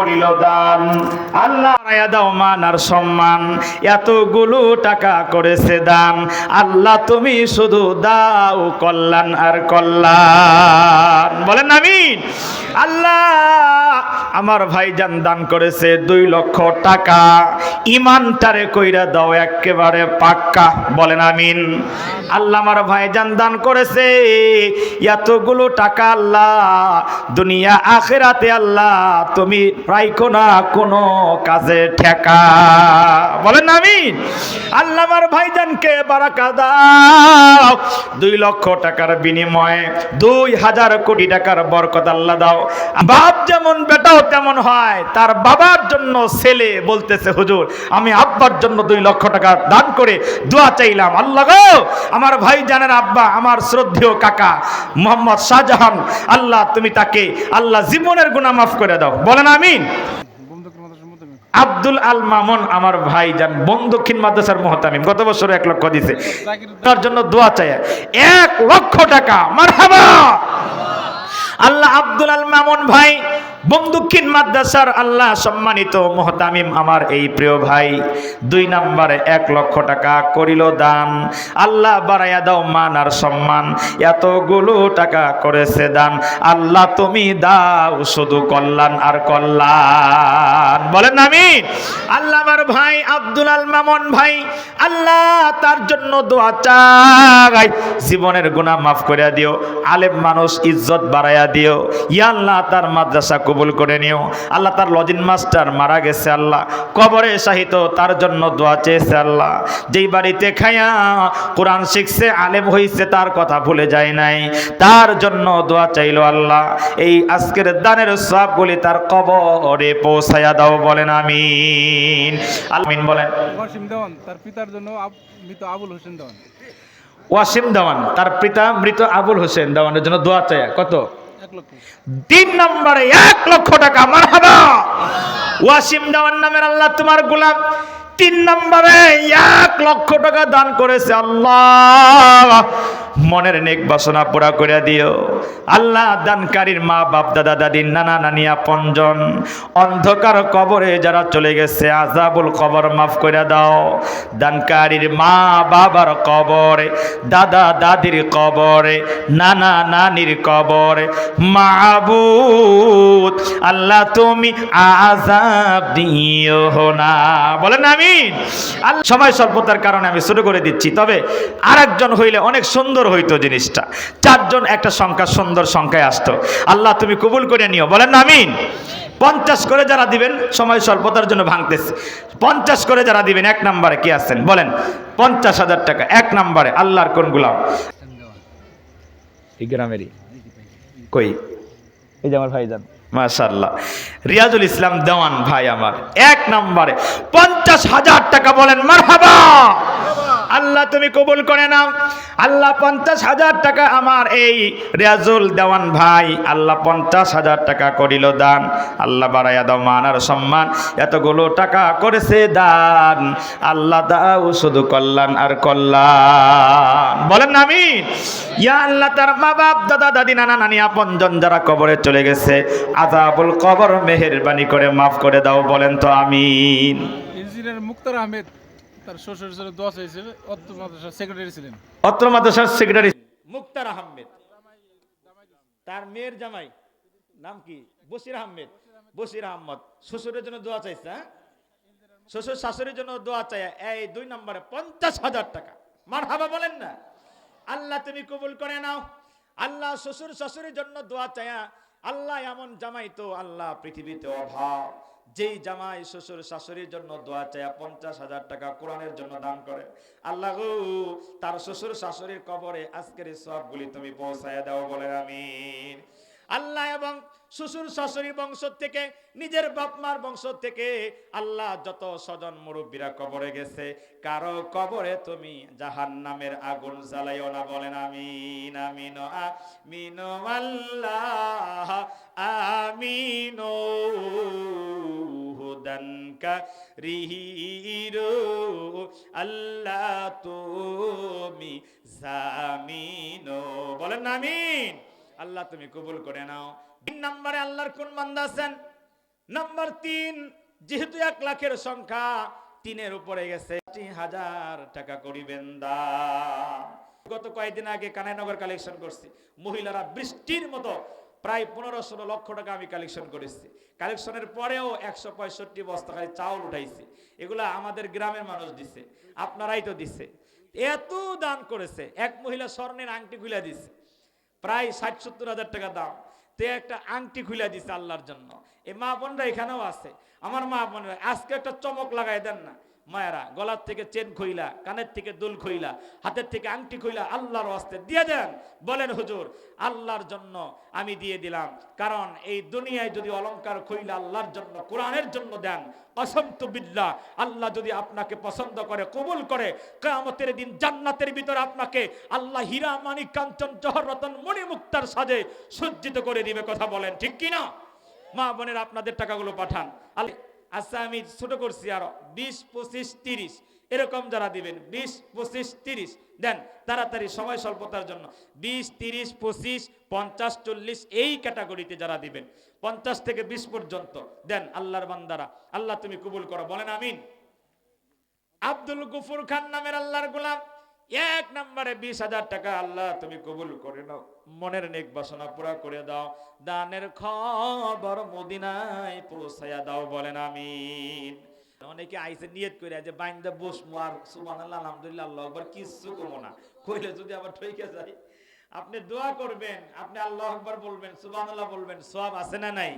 করিল দান। আল্লাহ দাও মান আর সম্মান। এতগুলো টাকা করেছে দান। আল্লাহ তুমি শুধু দাও কল্যাণ আর কল্যাণ। বলেন আমিন। আল্লাহ আমার ভাইজান দান করেছে দুই লক্ষ টাকা। ইমানটারে কইরা দাও, একেবারে পাক্কা। বলেন আমিন। আল্লাহ আমার ভাইজান দান করেছে। এতগুলো টাকা আল্লাহ, দুনিয়া আখেরাতে আল্লাহ, তুমি রাইখো না কোনো কাজে ঠেকা। বলেন আমিন। আল্লাহ আমার ভাইজানকে বারাকা দাও। দুই লক্ষ টাকার বিনিময়ে দুই হাজার কোটি টাকার বরকত আল্লাহ দাও। বাপ যেমন বেটাও তেমন হয়, তার বাবার জন্য ছেলে বলতেছে, হুজুর, আমি আব্বার জন্য দুই লক্ষ টাকা দান করে দোয়া চাইলাম। আল্লাহ গো, আমার ভাই জানের আব্বা, আমার শ্রদ্ধেয় কাকা মোহাম্মদ শাহজাহান, আল্লাহ তুমি তাকে, আল্লাহ জীবনের গুনাহ মাফ করে দাও। বলেন মধ্যে আব্দুল আল মামুন, আমার ভাই যান বন্দক্ষিণ মাদ্রাসার মহতামিম, গত বছর এক লক্ষ দিছে। তার জন্য দোয়া চাই এক লক্ষ টাকা, মারহাবা! আল্লাহ আব্দুল আল মামুন ভাই বন্দুক্ষিন মাদ্রাসার আল্লাহ সম্মানিত মোহতামিম আমার এই প্রিয় ভাই, দুই নম্বরে এক লক্ষ টাকা করিল দান। আল্লাহ বাড়াইয়া দাও মান আর সম্মান। এতগুলো টাকা করেছে দান। আল্লাহ তুমি দাও শুধু কল্যাণ আর কল্যাণ। বলেন আমি আল্লাহ আমার ভাই আব্দুল আল মামুন ভাই, আল্লাহ তার জন্য দোয়া চাই। জীবনের গুনাহ মাফ করে দিও। আলেম মানুষ ইজ্জত বাড়াইয়া দিও। ইয়া আল্লাহ তার মাদ্রাসা কবুল করে নিও। আল্লাহ তার লজিন মাস্টার মারা গেছে আল্লাহ। কবরে সাহিত তার জন্য দোয়া চেয়েছে আল্লাহ। যেই বাড়িতে খায়া কোরআন শিখছে আলেম হইছে তার কথা ভুলে যায় নাই। তার জন্য দোয়া চাইলো আল্লাহ। এই আজকের দানের সবগুলি তার কবরে পৌঁছায়া দাও বলেন আমিন। আলমিন বলেন। ওয়াসিম দেওয়ান তার পিতার জন্য মৃত আবুল হোসেন দেওয়ান। ওয়াসিম দেওয়ান তার পিতা মৃত আবুল হোসেন দেওয়ানের জন্য দোয়া চায় কত? তিন নম্বরে এক লক্ষ টাকা মারহাবা। ওয়াসিম দেওয়ার নামের আল্লাহ তোমার গোলাম তিন নম্বরে এক লক্ষ টাকা দান করেছে আল্লাহ। মনের নেক বাসনা পুরা করে দিও। আল্লাহ দানকারীর মা, বাপ, দাদা, দাদি, নানা, নানি আপনজন অন্ধকার কবরে যারা চলে গেছে আজাবুল কবর মাফ করে দাও। দানকারীর মা, বাবার কবরে, দাদা, দাদির কবরে, নানা, নানির কবরে, মাবুদ, আল্লাহ তুমি আজাব দিও না। বলেন আমি সময় স্বল্পতার কারণে আমি শুরু করে দিচ্ছি। তবে আরেকজন হইলে অনেক সুন্দর হইতো জিনিসটা। চারজন একটা সংখ্যা, সুন্দর সংখ্যায় আসতো। আল্লাহ তুমি কবুল করে নিও। বলেন আমিন। পঞ্চাশ করে যারা দিবেন সময় স্বল্পতার জন্য ভাঙতেছে। পঞ্চাশ করে যারা দিবেন, এক নম্বরে কি আছেন? বলেন, পঞ্চাশ হাজার টাকা, এক নম্বরে আল্লাহর কোন গুলাম? গ্রামেরই। কই? এই যে আমার ভাইজান। মাশাল্লাহ রিয়াজুল ইসলাম দেওয়ান ভাই আমার এক নম্বরে। পঞ্চাশ হাজার টাকা বলেন মারহাবা! আল্লাহ তুমি কবুল করে নাও। আল্লাহ পঞ্চাশ হাজার টাকা আমার এই রিয়াজুল দেওয়ান ভাই। আল্লাহ পঞ্চাশ হাজার টাকা করিল দান। আল্লাহ বাড়াইয়া দাও মান আর সম্মান। এতগুলো টাকা করেছে দান। আল্লাহ দাও শুধু কল্যাণ আর কল্যাণ। বলেন না আমি ইয়া আল্লাহ তার মা বাপ দাদা, দাদি, নানা, নানি আপনজন যারা কবরে চলে গেছে আজাবুল কবর মেহেরবানি করে মাফ করে দাও বলেন তো আমিন। ইঞ্জিনিয়ার মুক্তার আহমেদ তার শ্বশুর ছিল দশ হয়েছে অত্র মাদ্রাসার সেক্রেটারি ছিলেন। অত্র মাদ্রাসার সেক্রেটারি মুক্তার আহমেদ। তার মেয়ের জামাই নাম কি? বসির আহমেদ। বসির আহমদ শ্বশুরের জন্য দোয়া চাইছে হ্যাঁ? শ্বশুর শাশুড়ির জন্য দোয়া চাই এই দুই নম্বরে পঞ্চাশ হাজার টাকা। মার হাবা বলেন না। আল্লাহ তুমি কবুল করে নাও। আল্লাহ শ্বশুর শাশুড়ির জন্য দোয়া চায়া আল্লাহ এমন জামাই তো আল্লাহ পৃথিবীতে অভাব। যেই জামাই, শ্বশুর, শাশুড়ির জন্য দোয়া চায়া, পঞ্চাশ হাজার টাকা কোরআনের জন্য দান করে। আল্লাহ তার শ্বশুর, শাশুড়ির কবরে আজকের সবগুলি তুমি পৌঁছায় দাও বলে আমিন। আল্লাহ এবং শ্বশুর, শাশুড়ি বংশ থেকে, নিজের বাপ মার বংশ থেকে আল্লাহ যত স্বজন মুরব্বীরা কবরে গেছে, কারও কবরে তুমি জাহান নামের আগুন জ্বালাইও না বলেন, আমিন আমিন আমিন, আল্লাহ, আমিন। রিহিরো আল্লাহ তুমি জামিনো বলেন আমিন। আল্লাহ তুমি কবুল করে নাও। তিন নম্বরে আল্লাহর কোন বান্দা আছেন? নাম্বার তিন, যেহেতু এক লাখের সংখ্যা, তিনের উপরে গেছে। হাজার টাকা করিবেন দান গত কয়েকদিন আগে কানাইনগর কালেকশন করছি। মহিলারা বৃষ্টির মতো প্রায় পনেরো ষোলো লক্ষ টাকা আমি কালেকশন করেছি। কালেকশনের পরেও একশো পঁয়ষট্টি বস্তা খালি চাউল উঠাইছি। এগুলা আমাদের গ্রামের মানুষ দিছে, আপনারাই তো দিছে। এত দান করেছে, এক মহিলা স্বর্ণের আংটি খুলে দিছে। প্রায় ষাট সত্তর হাজার টাকা দাম। তে একটা আংটি খুলে দিছে আল্লাহর জন্য। এই মা বোনরা এখানেও আছে। আমার মা বোনরা, আজকে একটা চমক লাগাই দেন না। মায়েরা, গলার থেকে চেন খইলা, কানের থেকে দুল খইলা, হাতের থেকে আংটি খইলা, আল্লাহর ওয়াস্তে দিয়ে দেন। বলেন, হুজুর, আল্লাহর জন্য আমি দিয়ে দিলাম। কারণ এই দুনিয়ায় যদি অলংকার খইলা আল্লাহর জন্য, কোরআনের জন্য দেন, অসন্ত বিল্লাহ, আল্লাহ যদি আপনাকে পছন্দ করে, কবুল করে কামতের দিন জান্নাতের ভিতরে আপনাকে আল্লাহ হীরা, মানিক, কাঞ্চন, জহর, রতন, মণিমুক্তার সাজে সজ্জিত করে দিবে। কথা বলেন, ঠিক কি না মা বোনের আপনাদের টাকাগুলো পাঠান। আল্লাহ আচ্ছা আমি ছোট করছি আরও। বিশ, পঁচিশ, তিরিশ। এরকম যারা দিবেন, বিশ, পঁচিশ, তিরিশ। দেন, তাড়াতাড়ি সময় স্বল্পতার জন্য। বিশ, তিরিশ, পঁচিশ, পঞ্চাশ, চল্লিশ, এই ক্যাটাগরিতে যারা দিবেন, পঞ্চাশ থেকে বিশ পর্যন্ত। দেন, আল্লাহর বান্দারা, আল্লাহ তুমি কবুল করো। বলেন, আমিন। আব্দুল গফুর খান নামের আল্লাহর গোলাম। এক নম্বরে বিশ হাজার টাকা আল্লাহ তুমি কবুল করে নাও। মনের নেক বাসনা পুরা করে দাও। দানের খবর মদিনায় পৌঁছাইয়া দাও বলেন আমিন। অনেকে আইসে নিয়ত করে যে, বাইন্দা বসমু আর সুবহানাল্লাহ, আলহামদুলিল্লাহ, আল্লাহ আকবার, কিচ্ছু কমো না। কইলে যদি আবার ঠইকে যায়, আপনি দোয়া করবেন, আপনি আল্লাহ আকবার বলবেন সুবান আল্লাহ বলবেন সব আছে না নাই?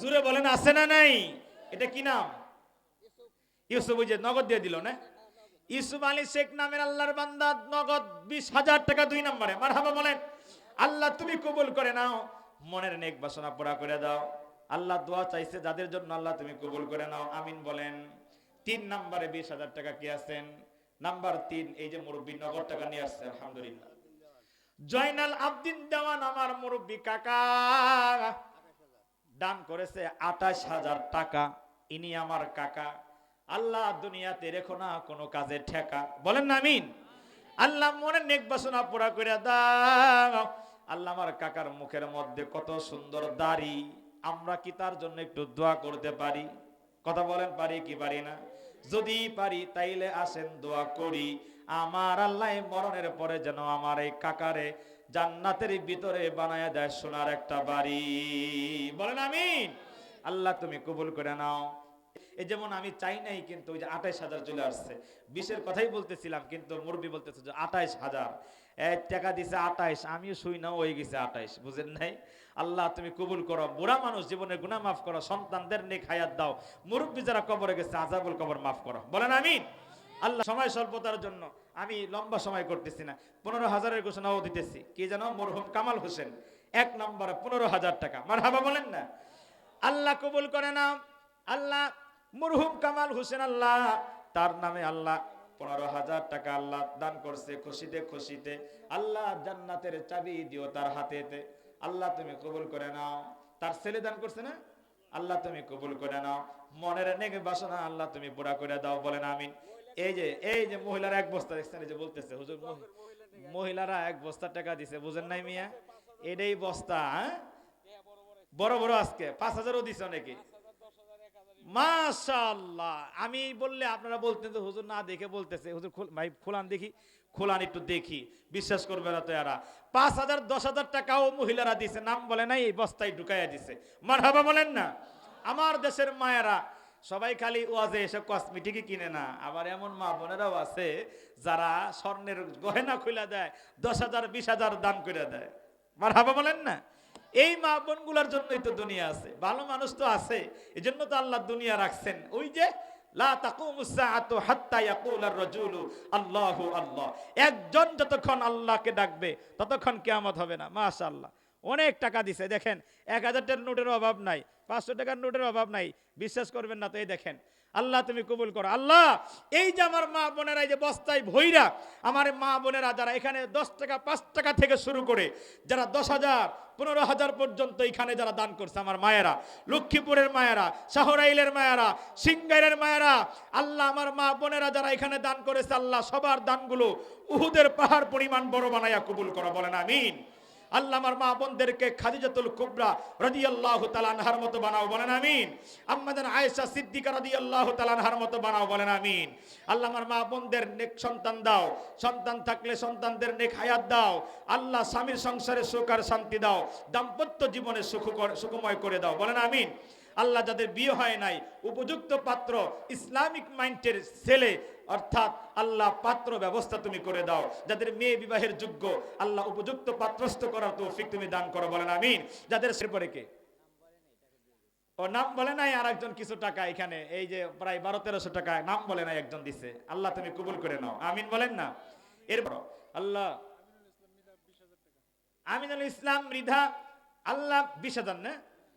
জুড়ে বলেন, আছে না নাই? এটা কি নাম? ইউসুফ। নগদ দিয়ে দিল না? ইউসুফ আলী শেখ নামের আল্লাহর বান্দা নগদ বিশ হাজার টাকা দুই নম্বরে। মারহাবা বলেন, আল্লাহ, তুমি কবুল করে নাও, মনের নেক বাসনা পুরা করে দাও। আল্লাহ দোয়া চাইছে যাদের জন্য আল্লাহ তুমি কবুল করে নাও। আমিন বলেন। তিন নম্বরে বিশ হাজার টাকা কি আছেন? নাম্বার তিন, এই যে মুরব্বী নগদ টাকা নিয়ে আসছে, আলহামদুলিল্লাহ। জয়নাল আবদিন দেওয়ান আমার মুরব্বী কাকা, দান করেছে আঠাশ হাজার টাকা। ইনি আমার কাকা। আল্লাহ দুনিয়াতে রেখো না কোনো কাজে ঠেকা। বলেন না, আমিন। আল্লাহ মনে নেক বাসনা পুরা করে দাও। আল্লাহ আমার কাকার মুখের মধ্যে কত সুন্দর দাড়ি। আমরা কি তার জন্য একটু দোয়া করতে পারি? কথা বলেন, পারি কি পারি না? যদি পারি, তাইলে আসেন দোয়া করি। আমার আল্লাহ মরণের পরে যেন আমার এই কাকারে জান্নাতের ভিতরে বানায় দেয় সোনার একটা বাড়ি। বলেন, আমিন। আল্লাহ তুমি কবুল করে নাও। এই যেমন আমি চাই নাই, কিন্তু ওই যে আঠাইশ হাজার চলে আসছে। বিশের কথাই বলতেছিলাম, কিন্তু মুরবি বলতেছে যে আঠাইশ হাজার। এক টাকা দিছে আঠাইশ, আমিও শুই না, হয়ে গেছে আঠাইশ, বুঝেন নাই? আল্লাহ তুমি কবুল করো। বুড়া মানুষ জীবনের গুনাহ মাফ করো, সন্তানদের নেক হায়াত দাও। মুরব্বী যারা কবরে গেছে, আজাবুল কবর মাফ করো। বলেন আমিন। আল্লাহ সময় স্বল্পতার জন্য আমি লম্বা সময় করতেছি না। পনেরো হাজারের ঘোষণাও দিতেছি। কি যেন মরহুম কামাল হোসেন, এক নম্বরে পনেরো হাজার টাকা। মার হাবা বলেন না? আল্লাহ কবুল করে না আল্লাহ মরহুম কামাল হোসেন আল্লাহ, তার নামে আল্লাহ পনেরো হাজার টাকা আল্লাহ দান করছে, খুশিতে খুশিতে। আল্লাহ জান্নাতের চাবি দিও তার হাতেতে আল্লাহ তুমি কবুল করে নাও। তার ছেলে দান করছে না? আল্লাহ তুমি কবুল করে নাও। মনের নেগে বাসনা আল্লাহ তুমি পুরা করে দাও, বলেন আমিন। এই যে এই যে মহিলারা এক বস্তা দেখছেন, এই যে বলতেছে, হুজুর মহিলারা এক বস্তা টাকা দিছে, বুঝেন নাই মিয়া? এটাই বস্তা হ্যাঁ? বড় বড় আজকে, পাঁচ হাজারও দিছে অনেকে। মাশাআল্লাহ। আমি বললে আপনারা বলতেন যে, হুজুর না দেখে বলতেছে। হুজুর ভাই, খোলান দেখি। খোলান একটু দেখি। বিশ্বাস করবে না তো এরা। পাঁচ হাজার, দশ হাজার টাকাও মহিলারা দিছে। নাম বলে নাই, এই বস্তায় ঢুকাইয়া দিছে। মারহাবা বলেন না। আমার দেশের মায়েরা সবাই খালি ওয়াজে এসব কসমেটিকই কিনে না। আবার এমন মা বোনেরাও আছে, যারা স্বর্ণের গহেনা খুলে দেয়, দশ হাজার, বিশ হাজার দান করে দেয়। মারহাবা বলেন না? এই মা বোনগুলোর জন্যই তো দুনিয়া আছে। ভালো মানুষ তো আছে, এজন্য তো আল্লাহ দুনিয়া রাখছেন। ওই যে আল্লাহু আল্লাহ। একজন যতক্ষণ আল্লাহকে ডাকবে, ততক্ষণ কিয়ামত হবে না। মাশাআল্লাহ। অনেক টাকা দিছে, দেখেন, এক হাজার টাকার নোটের অভাব নাই, পাঁচশো টাকার নোটের অভাব নাই। বিশ্বাস করবেন না তো, এই দেখেন আল্লাহ তুমি কবুল করো। আল্লাহ, এই যে আমার মা বোনেরা, এই যে বস্তায় ভৈরা, আমার মা বোনেরা যারা এখানে দশ টাকা, পাঁচ টাকা থেকে শুরু করে, যারা দশ হাজার, পনেরো হাজার পর্যন্ত এখানে যারা দান করছে আমার মায়েরা, লক্ষ্মীপুরের মায়েরা, শাহরাইলের মায়েরা সিঙ্গাইরের মায়েরা, আল্লাহ আমার মা বোনেরা যারা এখানে দান করেছে, আল্লাহ সবার দানগুলো উহুদের পাহাড় পরিমাণ বড় বানাইয়া কবুল করো, বলেন আমিন। আল্লাহ আমার মা বোনদেরকে খাদিজাতুল কুবরা রাদিয়াল্লাহু তাআলা আনহার মতো বানাও, বলেন আমিন। আম্মাদান আয়েশা সিদ্দিকা রাদিয়াল্লাহু তাআলা আনহার মতো বানাও, বলেন আমিন। আল্লাহ আমার মা বোনদের নেক সন্তান দাও, সন্তান থাকলে সন্তানদের নেক হায়াত দাও, আল্লাহ স্বামীর সংসারে সুখ আর শান্তি দাও, দাম্পত্য জীবনে সুখ সুখময় করে দাও, বলেন আমিন। আল্লাহ যাদের বিয়ে হয় নাই, উপযুক্ত পাত্র, ইসলামিক মাইন্ডের ছেলে, অর্থাৎ আল্লাহ পাত্র ব্যবস্থা তুমি করে দাও। যাদের মেয়ে বিবাহের যোগ্য, আল্লাহ উপযুক্ত পাত্রস্থ করার তৌফিক তুমি দান করো, বলেন আমিন। যাদের সে পরে কে? ও, নাম বলে নাই আর একজন কিছু টাকা এখানে, এই যে প্রায় বারো, তেরোশো টাকা, নাম বলে নাই একজন দিছে। আল্লাহ তুমি কবুল করে নাও। আমিন বলেন না? এরপর আল্লাহ আমিনুল ইসলাম মৃধা, আল্লাহ বিশ হাজার না?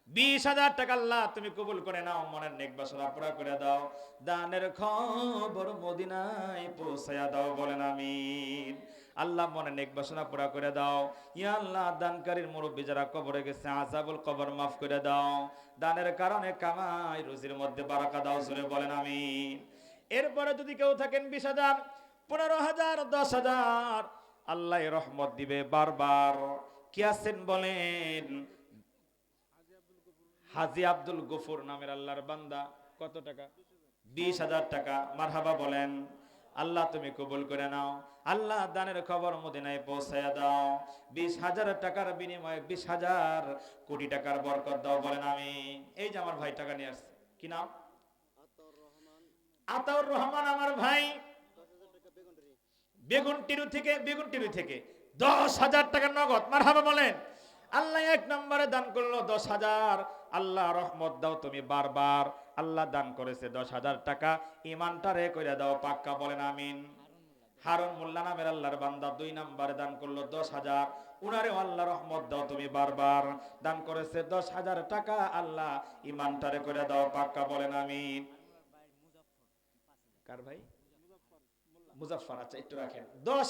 বিশ হাজার টাকা আল্লাহ তুমি কবুল করে নাও, মনের নেক বাসনা পুরা করে দাও। দানের খবর মদিনায় পৌঁছায়া দাও বলেন আমিন। আল্লাহ মনে নেক বাসনা পুরা করে দাও। ইয়া আল্লাহ, দানকারীর মুরব্বী যারা কবরে গেছে আজাবুল কবর মাফ করে দাও। দানের কারণে কামাই রুজির মধ্যে বারাকা দাও, জোরে বলেন আমিন। এরপরে যদি কেউ থাকেন বিশ হাজার, পনেরো হাজার, দশ হাজার, আল্লাহ রহমত দিবে বারবার। কি আছেন বলেন? হাজি আব্দুল গফুর নামের আল্লাহর বান্দা, কত টাকা? বিশ হাজার টাকা। মারহাবা বলেন, আল্লাহ, তুমি কবুল করে নাও। আল্লাহ দানের খবর মদিনায় পৌঁছায় দাও। বিশ হাজার টাকার বিনিময়ে বিশ হাজার কোটি টাকার বরকত দাও। বলেন, আমি এই যে আমার ভাই টাকা নিয়ে আসছে। কি নাম? আতাউর রহমান আমার ভাই। বেগুন টিরু থেকে, বেগুন টিরু থেকে দশ হাজার টাকার নগদ। মারহাবা বলেন, আল্লাহ এক নম্বরে দান করল দশ হাজার। আল্লাহ রহমত দাও তুমি বারবার। আল্লাহ দান করেছে দশ হাজার টাকা। ইমানটা রে করে দাও, পাক্কা বলেন আমিন। হারুন মোল্লা নামের আল্লাহর বান্দা দুই নম্বরে দান করল দশ হাজার। উনারে আল্লাহ রহমত দাও তুমি বারবার। দান করেছে দশ হাজার টাকা। আল্লাহ ইমানটারে করে দাও, পাক্কা বলেন আমিন। কার ভাই? মুজাফফর আচ্ছা একটু রাখেন। দশ